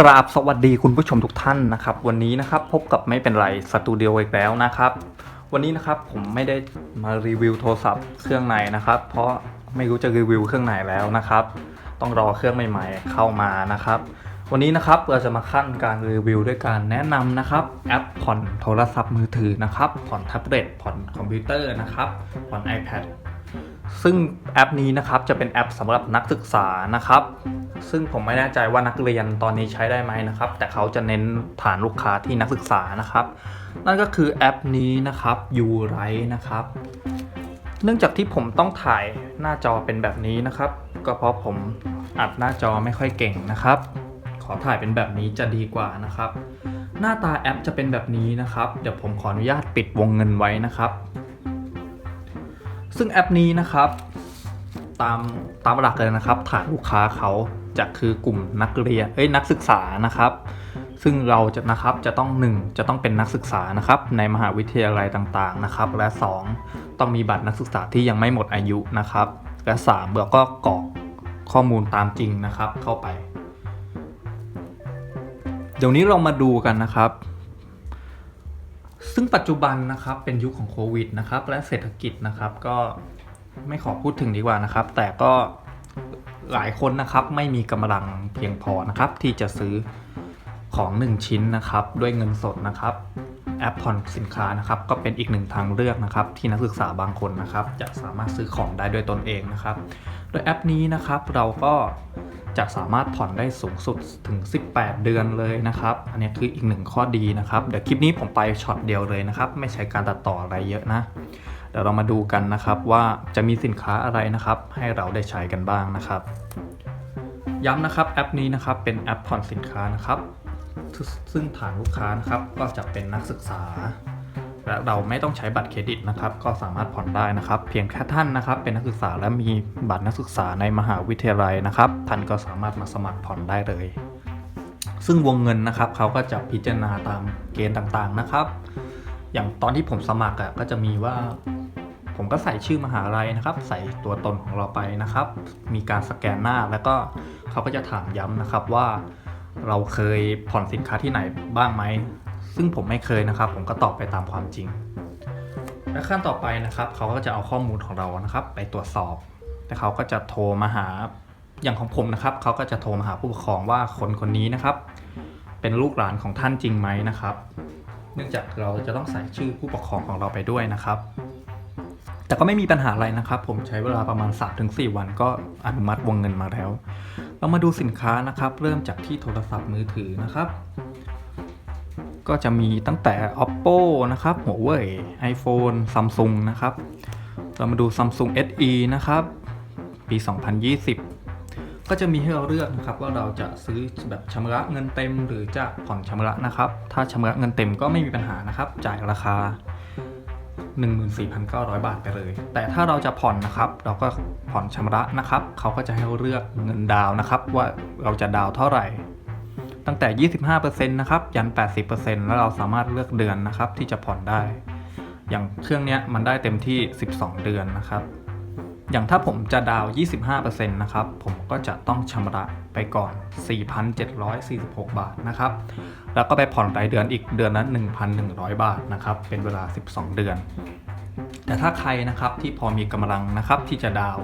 กราบสวัสดีคุณผู้ชมทุกท่านนะครับ วันนี้นะครับพบกับไม่เป็นไรสตูดิโออีกแล้วนะครับ วันนี้นะครับผมไม่ได้มารีวิวโทรศัพท์เครื่องไหนนะครับ เพราะไม่รู้จะรีวิวเครื่องไหนแล้วนะครับ ต้องรอเครื่องใหม่ๆเข้ามานะครับ วันนี้นะครับเราจะมาขั้นการรีวิวด้วยการแนะนำนะครับแอปผ่อนโทรศัพท์มือถือนะครับผ่อนแท็บเล็ตผ่อนคอมพิวเตอร์นะครับผ่อน iPad ซึ่งแอปนี้นะครับจะเป็นแอปสำหรับนักศึกษานะครับ ซึ่งผมไม่แน่ใจว่านักเรียนตอนนี้ใช้ได้ไหมนะครับ แต่เขาจะเน้นฐานลูกค้าที่นักศึกษานะครับ นั่นก็คือแอปนี้นะครับ u r i นะครับ เนื่องจากที่ผมต้องถ่ายหน้าจอเป็นแบบนี้นะครับ ก็เพราะผมอัดหน้าจอไม่ค่อยเก่งนะครับ ขอถ่ายเป็นแบบนี้จะดีกว่านะครับ หน้าตาแอปจะเป็นแบบนี้นะครับ เดี๋ยวผมขออนุญาตปิดวงเงินไว้นะครับ ซึ่งแอปนี้นะครับ ตามตามหลักเลยนะครับ ฐานลูกค้าเขาจะคือกลุ่มนักเรียนเอ้ยนักศึกษานะครับ ซึ่งเราจะนะครับจะต้อง 1 จะต้องเป็นนักศึกษานะครับ ในมหาวิทยาลัยต่างๆนะครับ และ 2 ต้องมีบัตรนักศึกษาที่ยังไม่หมดอายุนะครับ และ3เราก็กรอกข้อมูลตามจริงนะครับเข้าไป เดี๋ยวนี้เรามาดูกันนะครับ ซึ่งปัจจุบันนะครับเป็นยุคของโควิดนะครับและเศรษฐกิจนะครับก็ไม่ขอพูดถึงดีกว่านะครับ แต่ก็หลายคนนะครับไม่มีกำลังเพียงพอนะครับที่จะซื้อของ 1 ชิ้นนะครับด้วยเงินสดนะครับ แอปผ่อนสินค้านะครับก็เป็นอีกหนึ่งทางเลือกนะครับที่นักศึกษาบางคนนะครับ จะสามารถซื้อของได้ด้วยตนเองนะครับ โดยแอปนี้นะครับเราก็จะสามารถผ่อนได้สูงสุดถึง 18 เดือนเลยนะครับ อันนี้คืออีกหนึ่งข้อดีนะครับ เดี๋ยวคลิปนี้ผมไปช็อตเดียวเลยนะครับ ไม่ใช้การตัดต่ออะไรเยอะนะ เดี๋ยวเรามาดูกันนะครับว่าจะมีสินค้าอะไรนะครับ ให้เราได้ใช้กันบ้างนะครับ ย้ำนะครับแอปนี้นะครับเป็นแอปผ่อนสินค้านะครับ ซึ่งฐานลูกค้านะครับก็จะเป็นนักศึกษา และเราไม่ต้องใช้บัตรเครดิตนะครับ ก็สามารถผ่อนได้นะครับ เพียงแค่ท่านนะครับ เป็นนักศึกษาและมีบัตรนักศึกษาในมหาวิทยาลัยนะครับ ท่านก็สามารถมาสมัครผ่อนได้เลย ซึ่งวงเงินนะครับเขาก็จะพิจารณาตามเกณฑ์ต่างๆนะครับ อย่างตอนที่ผมสมัครอะก็จะมีว่าผมก็ใส่ชื่อมหาลัยนะครับ ใส่ตัวตนของเราไปนะครับ มีการสแกนหน้าแล้วก็เขาก็จะถามย้ำนะครับว่า เราเคยผ่อนสินค้าที่ไหนบ้างไหม ซึ่งผมไม่เคยนะครับ ผมก็ตอบไปตามความจริง และขั้นต่อไปนะครับ เขาก็จะเอาข้อมูลของเรานะครับ ไปตรวจสอบแล้วเขาก็จะโทรมาหาอย่างของผมนะครับ เขาก็จะโทรมาหาผู้ปกครองว่าคนคนนี้นะครับ เป็นลูกหลานของท่านจริงไหมนะครับ เนื่องจากเราจะต้องใส่ชื่อผู้ปกครองของเราไปด้วยนะครับ แต่ก็ไม่มีปัญหาอะไรนะครับ ผมใช้เวลาประมาณ 3-4 วันก็อนุมัติวงเงินมาแล้ว เรามาดูสินค้านะครับ เริ่มจากที่โทรศัพท์มือถือนะครับ ก็จะมีตั้งแต่ oppo นะครับ huawei iphone samsung นะครับ เรามาดู samsung se นะครับ ปี 2020 ก็จะมีให้เราเลือกนะครับว่าเราจะซื้อแบบชำระเงินเต็มหรือจะผ่อนชำระนะครับ ถ้าชำระเงินเต็มก็ไม่มีปัญหานะครับ จ่ายราคา 14,900 บาทไปเลย แต่ถ้าเราจะผ่อนนะครับ เราก็ผ่อนชำระนะครับ เขาก็จะให้เราเลือกเงินดาวนะครับ ว่าเราจะดาวเท่าไหร่ ตั้งแต่ 25%นะครับยัน 80%แล้วเราสามารถเลือกเดือนนะครับที่จะผ่อนได้ อย่างเครื่องเนี้ยมันได้เต็มที่ 12 เดือนนะครับ อย่างถ้าผมจะดาวน์25%นะครับ ผมก็จะต้องชำระไปก่อน 4,746 บาทนะครับ แล้วก็ไปผ่อนรายเดือนอีกเดือนละ1,100 บาทนะครับ เป็นเวลา 12 เดือน แต่ถ้าใครนะครับที่พอมีกำลังนะครับที่จะดาว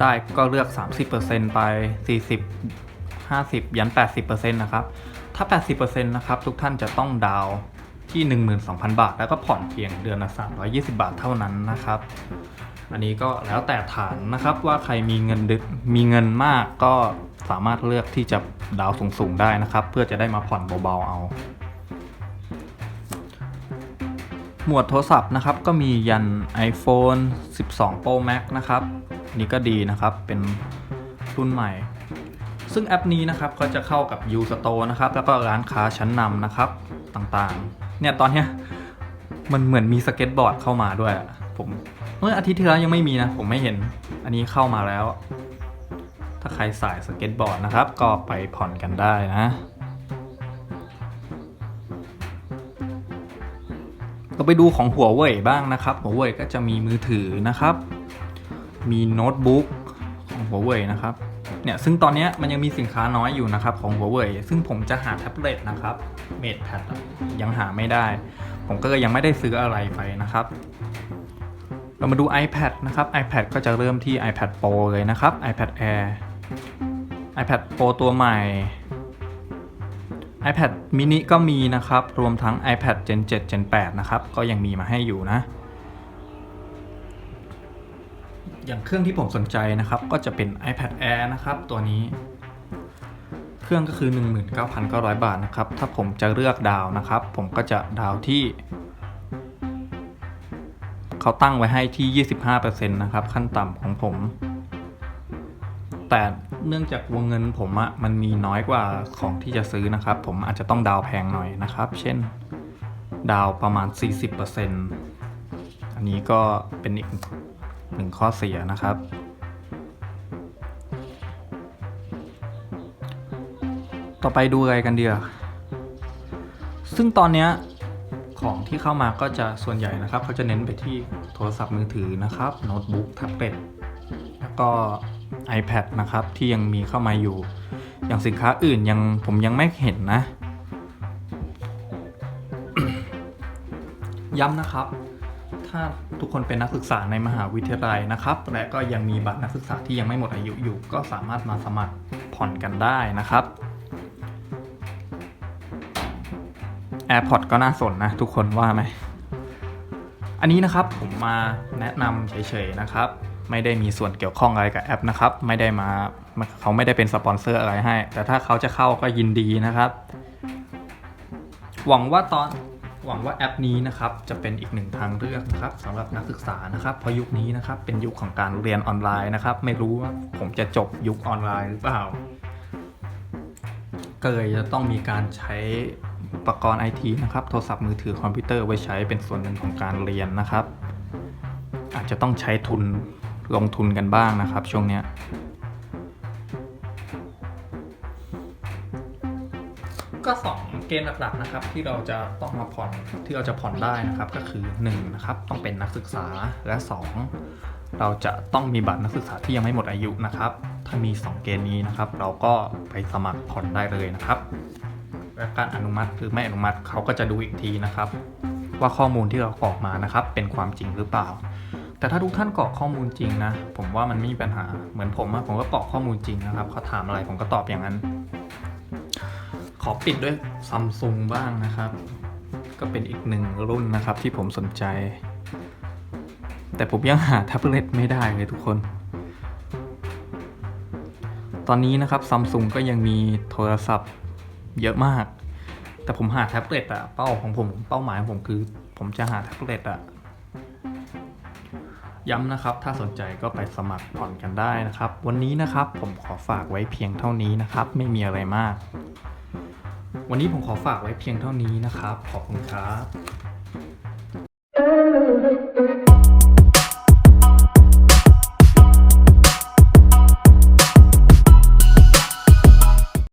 ได้ก็เลือก 30%ไป 40 50 ยัน 80%นะครับ ถ้า 80%นะครับ ทุกท่านจะต้องดาวน์ที่ 12,000 บาท แล้วก็ผ่อนเพียงเดือนละ320 บาทเท่านั้นนะครับ อันนี้ก็แล้วแต่ฐานนะครับว่าใครมีเงินดึกมีเงินมากก็สามารถเลือกที่จะดาวน์สูงๆได้นะครับ เพื่อจะได้มาผ่อนเบาๆเอาหมวดโทรศัพท์นะครับก็มียัน iPhone 12 Pro Max นะครับนี่ก็ดีนะครับเป็นรุ่นใหม่ ซึ่งแอปนี้นะครับก็จะเข้ากับ U Store นะครับแล้วก็ร้านค้าชั้นนำนะครับต่างๆ เนี่ยตอนเนี้ยมันเหมือนมีสเก็ตบอร์ดเข้ามาด้วย ผม เมื่ออาทิตย์ที่แล้วยังไม่มีนะ ผมไม่เห็น อันนี้เข้ามาแล้ว ถ้าใครสายสเก็ตบอร์ดนะครับ ก็ไปผ่อนกันได้นะเราไปดูของหัวเว่ยบ้างนะครับหัวเว่ยก็จะมีมือถือนะครับ มีโน้ตบุ๊กของหัวเว่ยนะครับเนี่ยซึ่งตอนนี้มันยังมีสินค้าน้อยอยู่นะครับของ Huawei ซึ่งผมจะหาแท็บเล็ตนะครับ MatePad อะยังหาไม่ได้ ผมก็ยังไม่ได้ซื้ออะไรไปนะครับ เรามาดู iPad นะครับ iPad ก็จะเริ่มที่ iPad Pro เลยนะครับ iPad Air iPad Pro ตัวใหม่ iPad mini ก็มีนะครับ รวมทั้ง iPad Gen 7 Gen 8 นะครับ ก็ยังมีมาให้อยู่นะ อย่างเครื่องที่ผมสนใจนะครับ ก็จะเป็น iPad Air นะครับ ตัวนี้ เครื่องก็คือ 19,900 บาทนะครับ ถ้าผมจะเลือกดาวนะครับ ผมก็จะดาวที่ เขาตั้งไว้ให้ที่ 25%นะครับขั้นต่ำของผม แต่เนื่องจากวงเงินผมอะมันมีน้อยกว่าของที่จะซื้อนะครับ ผมอาจจะต้องดาวแพงหน่อยนะครับ เช่น ดาวประมาณ 40%อันนี้ก็เป็นอีกหนึ่งข้อเสียนะครับต่อไปดูอะไรกันเดียวซึ่งตอนเนี้ย ของที่เข้ามาก็จะส่วนใหญ่นะครับ เขาจะเน้นไปที่โทรศัพท์มือถือนะครับโน้ตบุ๊กแท็บเล็ตแล้วก็ iPad นะครับที่ยังมีเข้ามาอยู่ อย่างสินค้าอื่นยังผมยังไม่เห็นนะ ย้ำนะครับ ถ้าทุกคนเป็นนักศึกษาในมหาวิทยาลัยนะครับ และก็ยังมีบัตรนักศึกษาที่ยังไม่หมดอายุอยู่ ก็สามารถมาสมัครผ่อนกันได้นะครับ AirPod ก็น่าสนนะ ทุกคนว่าไหม อันนี้นะครับผมมาแนะนำเฉยๆนะครับ ไม่ได้มีส่วนเกี่ยวข้องอะไรกับแอปนะครับ ไม่ได้มาเขาไม่ได้เป็นสปอนเซอร์อะไรให้ แต่ถ้าเขาจะเข้าก็ยินดีนะครับ หวังว่าตอนหวังว่าแอปนี้นะครับจะเป็นอีกหนึ่งทางเลือกนะครับสำหรับนักศึกษานะครับเพราะยุคนี้นะครับเป็นยุคของการเรียนออนไลน์นะครับ ไม่รู้ว่าผมจะจบยุคออนไลน์หรือเปล่าก็เลยจะต้องมีการใช้ ปกรณ์ไอทีนะครับโทรศัพท์มือถือคอมพิวเตอร์ไว้ใช้เป็นส่วนหนึ่งของการเรียนนะครับ อาจจะต้องใช้ทุนลงทุนกันบ้างนะครับ ช่วงเนี้ยก็สองเกณฑ์หลักๆนะครับที่เราจะต้องมาผ่อนที่เราจะผ่อนได้นะครับก็คือ1นะครับต้องเป็นนักศึกษาและ 2 เราจะต้องมีบัตรนักศึกษาที่ยังไม่หมดอายุนะครับ ถ้ามี 2 เกณฑ์นี้นะครับ เราก็ไปสมัครผ่อนได้เลยนะครับ และการอนุมัติหรือไม่อนุมัติเขาก็จะดูอีกทีนะครับ ว่าข้อมูลที่เรากรอกมานะครับ เป็นความจริงหรือเปล่า แต่ถ้าทุกท่านกรอกข้อมูลจริงนะ ผมว่ามันไม่มีปัญหาเหมือนผมอะผมก็กรอกข้อมูลจริงนะครับเขาถามอะไรผมก็ตอบอย่างนั้น ขอปิดด้วยซัมซุงบ้างนะครับ ก็เป็นอีกหนึ่งรุ่นนะครับที่ผมสนใจ แต่ผมยังหาแท็บเล็ตไม่ได้เลยทุกคนตอนนี้นะครับซัมซุงก็ยังมีโทรศัพท์ เยอะมาก แต่ผมหาแท็บเล็ตอะเป้าของผมเป้าหมายของผมคือ ผมจะหาแท็บเล็ตอะย้ำนะครับ ถ้าสนใจก็ไปสมัครผ่อนกันได้นะครับ วันนี้นะครับผมขอฝากไว้เพียงเท่านี้นะครับ ไม่มีอะไรมาก วันนี้ผมขอฝากไว้เพียงเท่านี้นะครับ ขอบคุณครับ